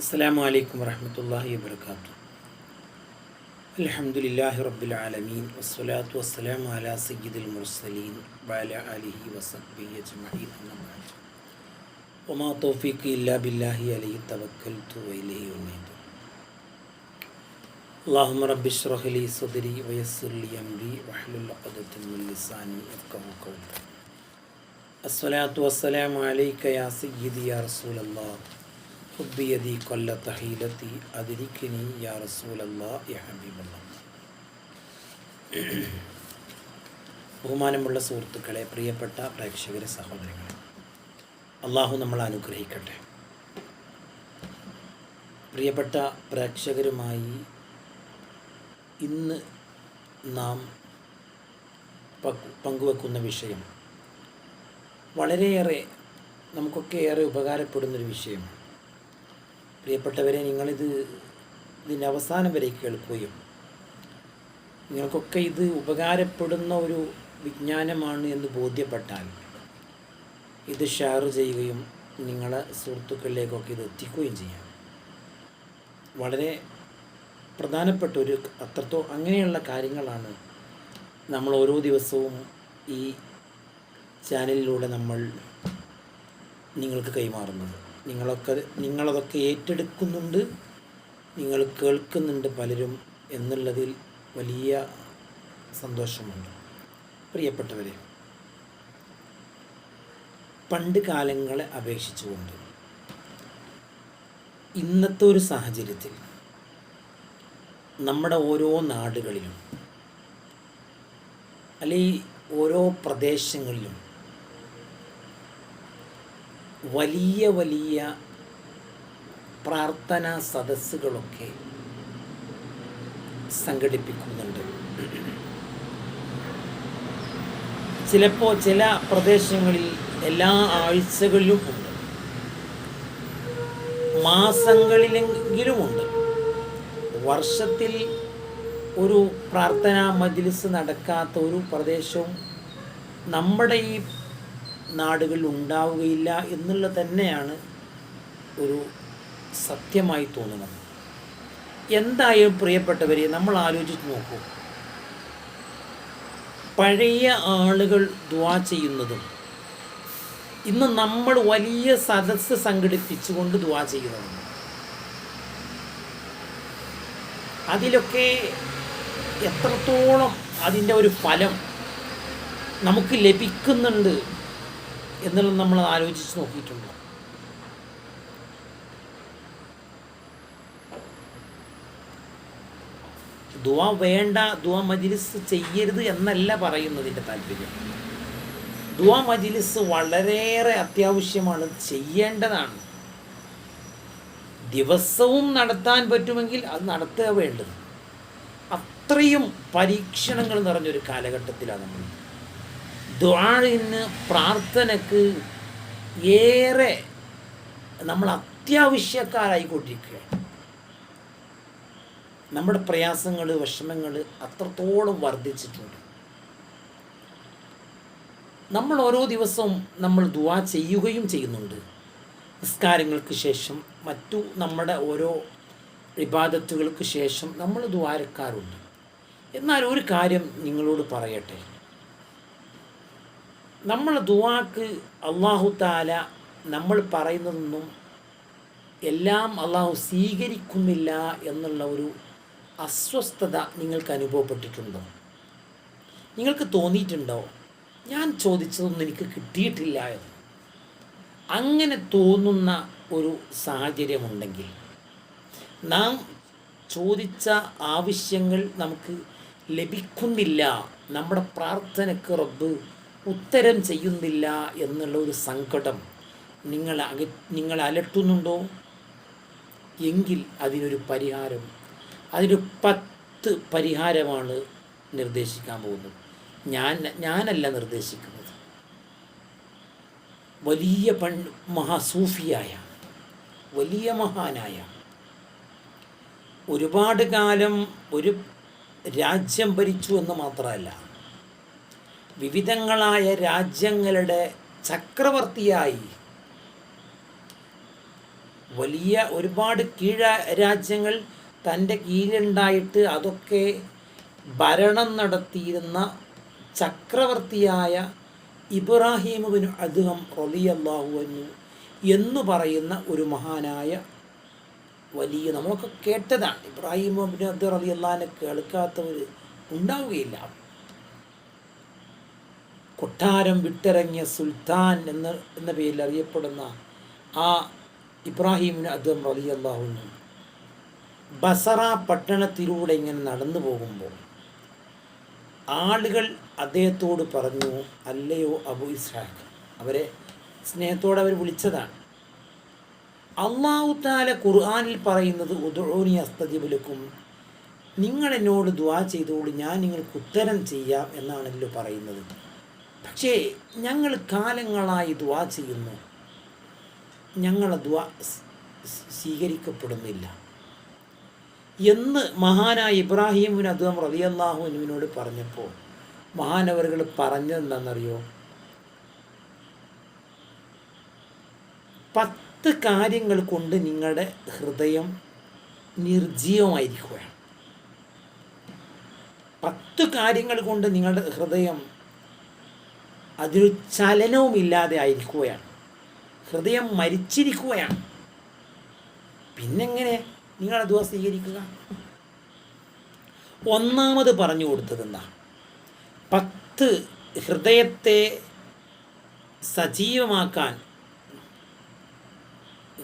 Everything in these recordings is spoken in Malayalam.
അസ്സാം വലൈക്കും വരഹമത്തല്ലാഹി വാബർക്കാത്തു അലഹമുല്ലാഹി റബ്ബിൽ ആലമീൻ വസ്സലാത്തു വസ്സലാം അലാ സയ്യിദുൽ മുർസലീൻ വഅല ആലിഹി വസഹ്ബിഹി അജ്മഈൻ അമ്മാ ബഅദ് വമാ തൗഫീഖി ഇല്ലാ ബില്ലാഹി അലൈഹി തവക്കൽതു വഇലൈഹി ഉനീബ് اللهم رب اشرح لي صدري ويسر لي امري واحلل عقدة من لساني يفقهوا قولي الصلاة والسلام عليك يا سيدي يا رسول الله ഉബ്ബിയതി കൊല്ല തഹീലത്തി അതിരിക്കിനി യാ റസൂലല്ലാ ബഹുമാനമുള്ള സുഹൃത്തുക്കളെ പ്രിയപ്പെട്ട പ്രേക്ഷകരെ സഹോദരങ്ങളെ അള്ളാഹു നമ്മളെ അനുഗ്രഹിക്കട്ടെ. പ്രിയപ്പെട്ട പ്രേക്ഷകരുമായി ഇന്ന് നാം പങ്കുവെക്കുന്ന വിഷയം വളരെയേറെ നമുക്കൊക്കെ ഏറെ ഉപകാരപ്പെടുന്നൊരു വിഷയമാണ്. പ്രിയപ്പെട്ടവരെ നിങ്ങളിത് ഇതിന്റെ അവസാനം വരെ കേൾക്കുകയും നിങ്ങൾക്കൊക്കെ ഇത് ഉപകാരപ്പെടുന്ന ഒരു വിജ്ഞാനമാണ് എന്ന് ബോധ്യപ്പെട്ടാൽ ഇത് ഷെയർ ചെയ്യുകയും നിങ്ങളെ സുഹൃത്തുക്കളിലേക്കൊക്കെ ഇത് എത്തിക്കുകയും ചെയ്യാം. വളരെ പ്രധാനപ്പെട്ട ഒരു അത്രത്തോ അങ്ങനെയുള്ള കാര്യങ്ങളാണ് നമ്മൾ ഓരോ ദിവസവും ഈ ചാനലിലൂടെ നമ്മൾ നിങ്ങൾക്ക് കൈമാറുന്നത്. നിങ്ങളൊക്കെ നിങ്ങളതൊക്കെ ഏറ്റെടുക്കുന്നുണ്ട്. നിങ്ങൾ കേൾക്കുന്നുണ്ട് പലരും എന്നുള്ളതിൽ വലിയ സന്തോഷമുണ്ട്. പ്രിയപ്പെട്ടവരെ പണ്ട് കാലങ്ങളെ അപേക്ഷിച്ചുകൊണ്ട് ഇന്നത്തെ ഒരു സാഹചര്യത്തിൽ നമ്മുടെ ഓരോ നാടുകളിലും അല്ലെങ്കിൽ ഓരോ പ്രദേശങ്ങളിലും വലിയ വലിയ പ്രാർത്ഥനാ സദസ്സുകളൊക്കെ സംഘടിപ്പിക്കുന്നുണ്ട്. ചിലപ്പോൾ ചില പ്രദേശങ്ങളിൽ എല്ലാ ആഴ്ചകളിലും ഉണ്ട്. മാസങ്ങളിലെങ്കിലുമുണ്ട് വർഷത്തിൽ ഒരു പ്രാർത്ഥനാ മജ്ലിസ് നടക്കാത്ത ഒരു പ്രദേശവും നമ്മുടെ ഈ നാടുകളിൽ ഉണ്ടാവുകയില്ല എന്നുള്ളത് തന്നെയാണ് ഒരു സത്യമായി തോന്നുന്നത്. എന്തായാലും പ്രിയപ്പെട്ടവരെ നമ്മൾ ആലോചിച്ച് നോക്കൂ. പഴയ ആളുകൾ ദ്വാ ചെയ്യുന്നതും ഇന്ന് നമ്മൾ വലിയ സദസ്സ് സംഘടിപ്പിച്ചുകൊണ്ട് ദ്വാ ചെയ്യുന്നതും. അതിലൊക്കെ എത്രത്തോളം അതിന്റെ ഒരു ഫലം നമുക്ക് ലഭിക്കുന്നുണ്ട് എന്നുള്ളത് നമ്മൾ ആലോചിച്ച് നോക്കിയിട്ടുണ്ട്. ദുവ വേണ്ട ദുവ മജിലിസ് ചെയ്യരുത് എന്നല്ല പറയുന്നതിന്റെ താല്പര്യം. ദുവ മജിലിസ് വളരെയേറെ അത്യാവശ്യമാണ് ചെയ്യേണ്ടതാണ്. ദിവസവും നടത്താൻ പറ്റുമെങ്കിൽ അത് നടത്തുക വേണ്ടത്. അത്രയും പരീക്ഷണങ്ങൾ നിറഞ്ഞൊരു കാലഘട്ടത്തിലാണ് നമ്മൾ ദ്വാഴിന് പ്രാർത്ഥനക്ക് ഏറെ നമ്മൾ അത്യാവശ്യക്കാരായിക്കൊണ്ടിരിക്കുകയാണ്. നമ്മുടെ പ്രയാസങ്ങൾ വിഷമങ്ങൾ അത്രത്തോളം വർദ്ധിച്ചിട്ടുണ്ട്. നമ്മൾ ഓരോ ദിവസവും നമ്മൾ ദുവാ ചെയ്യുകയും ചെയ്യുന്നുണ്ട്. നിസ്കാരങ്ങൾക്ക് ശേഷം മറ്റു നമ്മുടെ ഓരോ ഇബാദത്തുകൾക്ക് ശേഷം നമ്മൾ ദ്വാരക്കാറുണ്ട് എന്നാൽ ഒരു കാര്യം നിങ്ങളോട് പറയട്ടെ. നമ്മൾ ദുവാക്ക് അള്ളാഹു താല നമ്മൾ പറയുന്നതൊന്നും എല്ലാം അള്ളാഹു സ്വീകരിക്കുന്നില്ല എന്നുള്ള ഒരു അസ്വസ്ഥത നിങ്ങൾക്ക് അനുഭവപ്പെട്ടിട്ടുണ്ടോ? നിങ്ങൾക്ക് തോന്നിയിട്ടുണ്ടോ? ഞാൻ ചോദിച്ചതൊന്നും എനിക്ക് കിട്ടിയിട്ടില്ല എന്ന്. അങ്ങനെ തോന്നുന്ന ഒരു സാഹചര്യമുണ്ടെങ്കിൽ നാം ചോദിച്ച ആവശ്യങ്ങൾ നമുക്ക് ലഭിക്കുന്നില്ല. നമ്മുടെ പ്രാർത്ഥനയ്ക്ക് റബ്ബ് ഉത്തരം ചെയ്യുന്നില്ല എന്നുള്ള ഒരു സങ്കടം നിങ്ങൾ നിങ്ങൾ അലട്ടുന്നുണ്ടോ? എങ്കിൽ അതിനൊരു പരിഹാരം അതിനൊരു പത്ത് പരിഹാരമാണ് നിർദ്ദേശിക്കാൻ പോകുന്നത്. ഞാൻ ഞാനല്ല നിർദ്ദേശിക്കുന്നത്. വലിയ പൺ മഹാസൂഫിയായ വലിയ മഹാനായ ഒരുപാട് കാലം ഒരു രാജ്യം ഭരിച്ചു എന്ന് മാത്രമല്ല വിവിധങ്ങളായ രാജ്യങ്ങളുടെ ചക്രവർത്തിയായി. വലിയ ഒരുപാട് കീഴ രാജ്യങ്ങൾ തന്റെ കീഴിലുണ്ടായിട്ട് അതൊക്കെ ഭരണം നടത്തിയിരുന്ന ചക്രവർത്തിയായ ഇബ്രാഹീമുവിന് അദ്ദേഹം റലിയല്ലാഹുവന്നു എന്ന് പറയുന്ന ഒരു മഹാനായ വലിയ നമ്മളൊക്കെ കേട്ടതാണ്. ഇബ്രാഹിം അദ്ദേഹം അള്ളഹാനെ കേൾക്കാത്തവർ ഉണ്ടാവുകയില്ല. കൊട്ടാരം വിട്ടിറങ്ങിയ സുൽത്താൻ എന്ന എന്ന പേരിൽ അറിയപ്പെടുന്ന ആ ഇബ്രാഹിമിന് അദ്ദേഹം റലി അള്ളാഹുന്നു ബസറ പട്ടണത്തിലൂടെ ഇങ്ങനെ നടന്നു പോകുമ്പോൾ ആളുകൾ അദ്ദേഹത്തോട് പറഞ്ഞു അല്ലയോ അബു ഇസ്ഹാഖ്. അവരെ സ്നേഹത്തോടെ അവർ വിളിച്ചതാണ്. അള്ളാഹു താല ഖുർആാനിൽ പറയുന്നത് ഉദോണി അസ്തജിബുലക്കും നിങ്ങൾ എന്നോട് ദ്വാ ചെയ്തോളൂ ഞാൻ നിങ്ങൾക്ക് ഉത്തരം ചെയ്യാം എന്നാണല്ലോ പറയുന്നത്. പക്ഷേ ഞങ്ങൾ കാലങ്ങളായി ദ്വാ ചെയ്യുന്നു. സ്- സ് സ്വീകരിക്കപ്പെടുന്നില്ല. എന്ന് മഹാനായ ഇബ്രാഹിമിന് അദ്ദേഹം റലിയല്ലാഹുവിനോട് പറഞ്ഞപ്പോൾ മഹാനവറുകൾ പറഞ്ഞതെന്താണെന്നറിയോ പത്ത് കാര്യങ്ങൾ കൊണ്ട് നിങ്ങളുടെ ഹൃദയം നിർജീവമായിരിക്കുകയാണ് പത്ത് കാര്യങ്ങൾ കൊണ്ട് നിങ്ങളുടെ ഹൃദയം അതിനൊരു ചലനവുമില്ലാതെ ആയിരിക്കുകയാണ്. ഹൃദയം മരിച്ചിരിക്കുകയാണ്. പിന്നെങ്ങനെ നിങ്ങൾ അത് സ്വീകരിക്കുക? ഒന്നാമത് പറഞ്ഞു കൊടുത്തത് എന്താ? പത്ത് ഹൃദയത്തെ സജീവമാക്കാൻ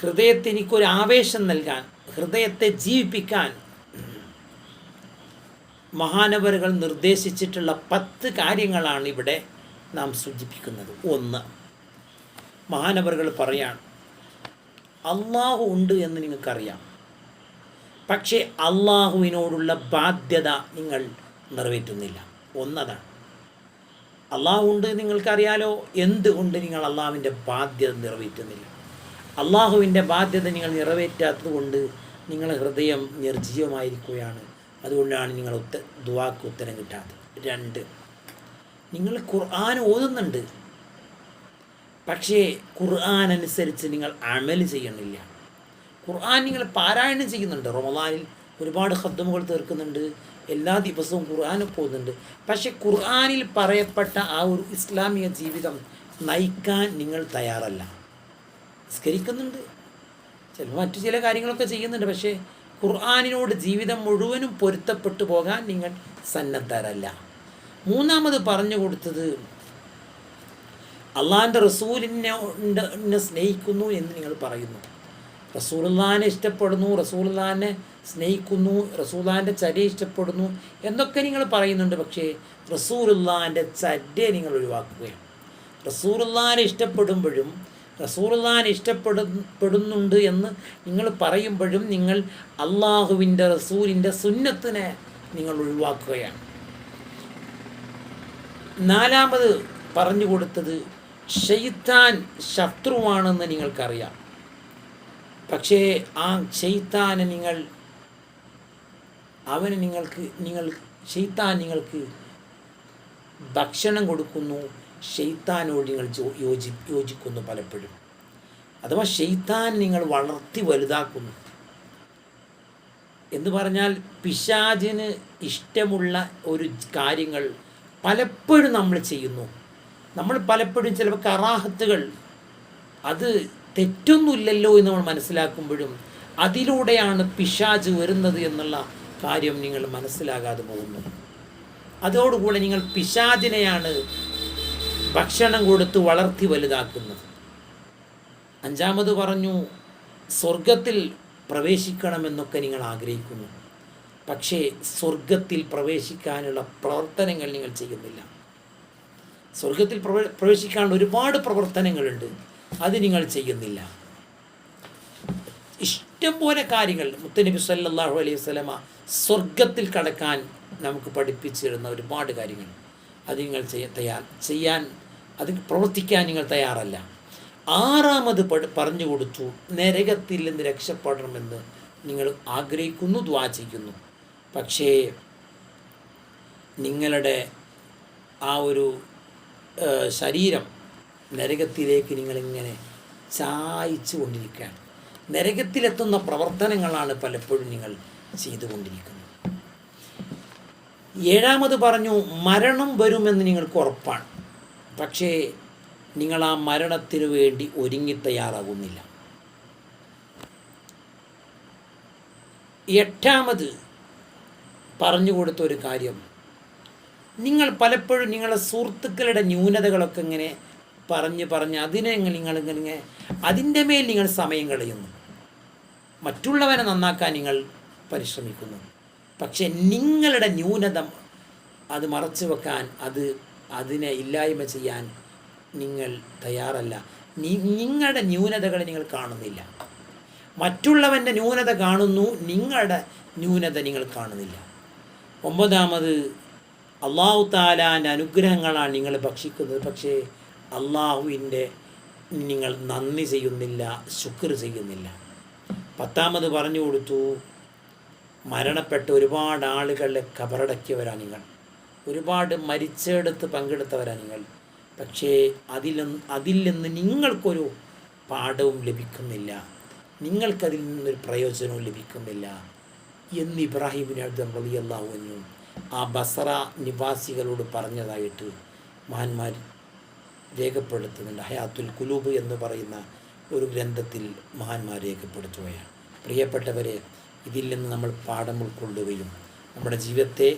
ഹൃദയത്തിന് എനിക്കൊരു ആവേശം നൽകാൻ ഹൃദയത്തെ ജീവിപ്പിക്കാൻ മഹാനവരുകൾ നിർദ്ദേശിച്ചിട്ടുള്ള പത്ത് കാര്യങ്ങളാണ് ഇവിടെ നാം സൂചിപ്പിക്കുന്നത്. ഒന്ന് മഹാനവറുകൾ പറയാണ് അള്ളാഹു ഉണ്ട് എന്ന് നിങ്ങൾക്കറിയാം. പക്ഷേ അള്ളാഹുവിനോടുള്ള ബാധ്യത നിങ്ങൾ നിറവേറ്റുന്നില്ല. ഒന്നതാണ്. അള്ളാഹു ഉണ്ട് നിങ്ങൾക്കറിയാലോ? എന്തുകൊണ്ട് നിങ്ങൾ അള്ളാഹുവിന്റെ ബാധ്യത നിറവേറ്റുന്നില്ല? അള്ളാഹുവിന്റെ ബാധ്യത നിങ്ങൾ നിറവേറ്റാത്തത് കൊണ്ട് നിങ്ങളുടെ ഹൃദയം നിർജീവമായിരിക്കുകയാണ്. അതുകൊണ്ടാണ് നിങ്ങൾ ഉത്ത ദുവാക്ക് ഉത്തരം കിട്ടാത്തത്. രണ്ട് നിങ്ങൾ ഖുർആൻ ഓതുന്നുണ്ട്. പക്ഷേ ഖുർആൻ അനുസരിച്ച് നിങ്ങൾ അമൽ ചെയ്യണില്ല. ഖുർആൻ നിങ്ങൾ പാരായണം ചെയ്യുന്നുണ്ട്. റമദാനിൽ ഒരുപാട് ഹദ്ദമുകൾ തീർക്കുന്നുണ്ട്. എല്ലാ ദിവസവും ഖുർആൻ പോകുന്നുണ്ട് പക്ഷെ ഖുർആനിൽ പറയപ്പെട്ട ആ ഒരു ഇസ്ലാമിക ജീവിതം നയിക്കാൻ നിങ്ങൾ തയ്യാറല്ല. നിസ്കരിക്കുന്നുണ്ട്. ചിലപ്പോൾ മറ്റു ചില കാര്യങ്ങളൊക്കെ ചെയ്യുന്നുണ്ട്. പക്ഷേ ഖുർആാനിനോട് ജീവിതം മുഴുവനും പൊരുത്തപ്പെട്ടു പോകാൻ നിങ്ങൾ സന്നദ്ധരല്ല. മൂന്നാമത് പറഞ്ഞു കൊടുത്തത് അള്ളാഹിന്റെ റസൂലിനെ എന്നെ സ്നേഹിക്കുന്നു എന്ന് നിങ്ങൾ പറയുന്നു. റസൂലുള്ളാനെ ഇഷ്ടപ്പെടുന്നു റസൂലുള്ളാനെ സ്നേഹിക്കുന്നു റസൂലുള്ളാന്റെ ചര്യ ഇഷ്ടപ്പെടുന്നു എന്നൊക്കെ നിങ്ങൾ പറയുന്നുണ്ട്. പക്ഷേ റസൂലുള്ളാന്റെ ചര്യ നിങ്ങൾ ഒഴിവാക്കുകയാണ്. റസൂലുള്ളാനെ ഇഷ്ടപ്പെടുമ്പോഴും റസൂലുള്ളാനെ ഇഷ്ടപ്പെടുന്നുണ്ട് എന്ന് നിങ്ങൾ പറയുമ്പോഴും നിങ്ങൾ അള്ളാഹുവിന്റെ റസൂലിന്റെ സുന്നത്തിനെ നിങ്ങൾ ഒഴിവാക്കുകയാണ്. നാലാമത് പറഞ്ഞു കൊടുത്തത് ഷെയ്ത്താൻ ശത്രുവാണെന്ന് നിങ്ങൾക്കറിയാം. പക്ഷേ ആ ഷെയ്ത്താനെ നിങ്ങൾ അവന് നിങ്ങൾക്ക് നിങ്ങൾ ഷെയ്ത്താൻ നിങ്ങൾക്ക് ഭക്ഷണം കൊടുക്കുന്നു. ഷെയ്ത്താനോട് നിങ്ങൾ യോജി യോജിക്കുന്നു പലപ്പോഴും. അഥവാ ഷെയ്ത്താൻ നിങ്ങൾ വളർത്തി വലുതാക്കുന്നു. എന്ന് പറഞ്ഞാൽ പിശാചിന് ഇഷ്ടമുള്ള ഒരു കാര്യങ്ങൾ പലപ്പോഴും നമ്മൾ ചെയ്യുന്നു. നമ്മൾ പലപ്പോഴും ചിലപ്പോൾ കറാഹത്തുകൾ അത് തെറ്റൊന്നുമില്ലല്ലോ എന്ന് നമ്മൾ മനസ്സിലാക്കുമ്പോഴും അതിലൂടെയാണ് പിശാജ് വരുന്നത് എന്നുള്ള കാര്യം നിങ്ങൾ മനസ്സിലാകാതെ പോകുന്നു. അതോടുകൂടെ നിങ്ങൾ പിശാജിനെയാണ് ഭക്ഷണം കൊടുത്ത് വളർത്തി വലുതാക്കുന്നത്. അഞ്ചാമത് പറഞ്ഞു സ്വർഗത്തിൽ പ്രവേശിക്കണമെന്നൊക്കെ നിങ്ങൾ ആഗ്രഹിക്കുന്നു. പക്ഷേ സ്വർഗത്തിൽ പ്രവേശിക്കാനുള്ള പ്രവർത്തനങ്ങൾ നിങ്ങൾ ചെയ്യുന്നില്ല. സ്വർഗത്തിൽ പ്രവേ- പ്രവേശിക്കാനുള്ള ഒരുപാട് പ്രവർത്തനങ്ങളുണ്ട്. അത് നിങ്ങൾ ചെയ്യുന്നില്ല. ഇഷ്ടംപോലെ കാര്യങ്ങൾ. മുത്തനബി സല്ലാഹു അലൈഹി സ്വലമ സ്വർഗത്തിൽ കടക്കാൻ നമുക്ക് പഠിപ്പിച്ചിരുന്ന ഒരുപാട് കാര്യങ്ങൾ. അത് നിങ്ങൾ ചെയ്യാൻ തയ്യാർ ചെയ്യാൻ അത് പ്രവർത്തിക്കാൻ നിങ്ങൾ തയ്യാറല്ല. ആറാമത് പറഞ്ഞു കൊടുത്തു നരകത്തിൽ നിന്ന് രക്ഷപ്പെടണമെന്ന് നിങ്ങൾ ആഗ്രഹിക്കുന്നു ദ്വാ ചെയ്യുന്നു. പക്ഷേ നിങ്ങളുടെ ആ ഒരു ശരീരം നരകത്തിലേക്ക് നിങ്ങളിങ്ങനെ ചായച്ചു കൊണ്ടിരിക്കുകയാണ്. നരകത്തിലെത്തുന്ന പ്രവർത്തനങ്ങളാണ് പലപ്പോഴും നിങ്ങൾ ചെയ്തുകൊണ്ടിരിക്കുന്നത്. ഏഴാമത് പറഞ്ഞു മരണം വരുമെന്ന് നിങ്ങൾക്ക് ഉറപ്പാണ്. പക്ഷേ നിങ്ങൾ ആ മരണത്തിനു വേണ്ടി ഒരുങ്ങി തയ്യാറാകുന്നില്ല. എട്ടാമത് പറഞ്ഞു കൊടുത്ത ഒരു കാര്യം. നിങ്ങൾ പലപ്പോഴും നിങ്ങളുടെ സുഹൃത്തുക്കളുടെ ന്യൂനതകളൊക്കെ ഇങ്ങനെ പറഞ്ഞ് പറഞ്ഞ് അതിനെ നിങ്ങൾ ഇങ്ങനെ അതിന്റെ മേൽ നിങ്ങൾ സമയം കളയുന്നു. മറ്റുള്ളവരെ നന്നാക്കാൻ നിങ്ങൾ പരിശ്രമിക്കുന്നു. പക്ഷെ നിങ്ങളുടെ ന്യൂനത അത് മറച്ചു വെക്കാൻ അത് അതിനെ ഇല്ലായ്മ ചെയ്യാൻ നിങ്ങൾ തയ്യാറല്ല. നിങ്ങളുടെ ന്യൂനതകളെ നിങ്ങൾ കാണുന്നില്ല. മറ്റുള്ളവന്റെ ന്യൂനത കാണുന്നു നിങ്ങളുടെ ന്യൂനത നിങ്ങൾ കാണുന്നില്ല. ഒമ്പതാമത് അള്ളാഹു താലാന്റെ അനുഗ്രഹങ്ങളാണ് നിങ്ങൾ ഭക്ഷിക്കുന്നത്. പക്ഷേ അള്ളാഹുവിന്റെ നിങ്ങൾ നന്ദി ചെയ്യുന്നില്ല ശുക്ർ ചെയ്യുന്നില്ല. പത്താമത് പറഞ്ഞു കൊടുത്തു മരണപ്പെട്ട ഒരുപാട് ആളുകളെ കബറടക്കിയവരാണ് നിങ്ങൾ. ഒരുപാട് മരിച്ചെടുത്ത് പങ്കെടുത്തവരാണ് നിങ്ങൾ. പക്ഷേ അതിൽ അതിൽ നിന്ന് നിങ്ങൾക്കൊരു പാഠവും ലഭിക്കുന്നില്ല. നിങ്ങൾക്കതിൽ നിന്നൊരു പ്രയോജനവും ലഭിക്കുന്നില്ല. എന്ന് ഇബ്രാഹിമിന് അബ്ദം റളിയല്ലാഹുവിനും ആ ബസറ നിവാസികളോട് പറഞ്ഞതായിട്ട് മഹാന്മാർ രേഖപ്പെടുത്തുന്നുണ്ട്. ഹയാത്തുൽ കുലൂബ് എന്ന് പറയുന്ന ഒരു ഗ്രന്ഥത്തിൽ മഹാന്മാർ രേഖപ്പെടുത്തുകയാണ്. പ്രിയപ്പെട്ടവരെ ഇതിൽ നിന്ന് നമ്മൾ പാഠം ഉൾക്കൊള്ളുകയും നമ്മുടെ ജീവിതത്തെ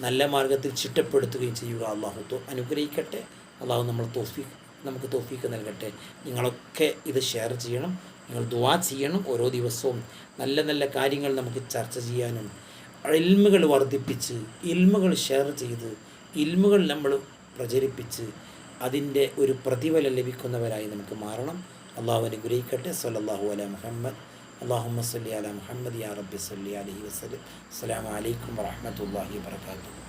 നല്ല മാർഗത്തിൽ ചിട്ടപ്പെടുത്തുകയും ചെയ്യുക അള്ളാഹു അനുഗ്രഹിക്കട്ടെ. അള്ളാഹു നമ്മൾ തോഫി നമുക്ക് തോഫീക്ക് നൽകട്ടെ. നിങ്ങളൊക്കെ ഇത് ഷെയർ ചെയ്യണം. നിങ്ങൾ ദുവാ ചെയ്യണം ഓരോ ദിവസവും. നല്ല നല്ല കാര്യങ്ങൾ നമുക്ക് ചർച്ച ചെയ്യാനും ഇൽമുകൾ വർദ്ധിപ്പിച്ച് ഇൽമുകൾ ഷെയർ ചെയ്ത് ഇൽമുകൾ നമ്മൾ പ്രചരിപ്പിച്ച് അതിന്റെ ഒരു പ്രതിഫലം ലഭിക്കുന്നവരായി നമുക്ക് മാറണം. അള്ളാഹു അനുഗ്രഹിക്കട്ടെ. സല്ലല്ലാഹു അല മുഹമ്മദ്. അള്ളാഹുമ്മ സല്ലി അല മുഹമ്മദ് യാ റബ്ബി സല്ലി അലഹി വസല്ലം. അസ്സലാമു അലൈക്കും വറഹ്മത്തുള്ളാഹി വബറകാതുഹു.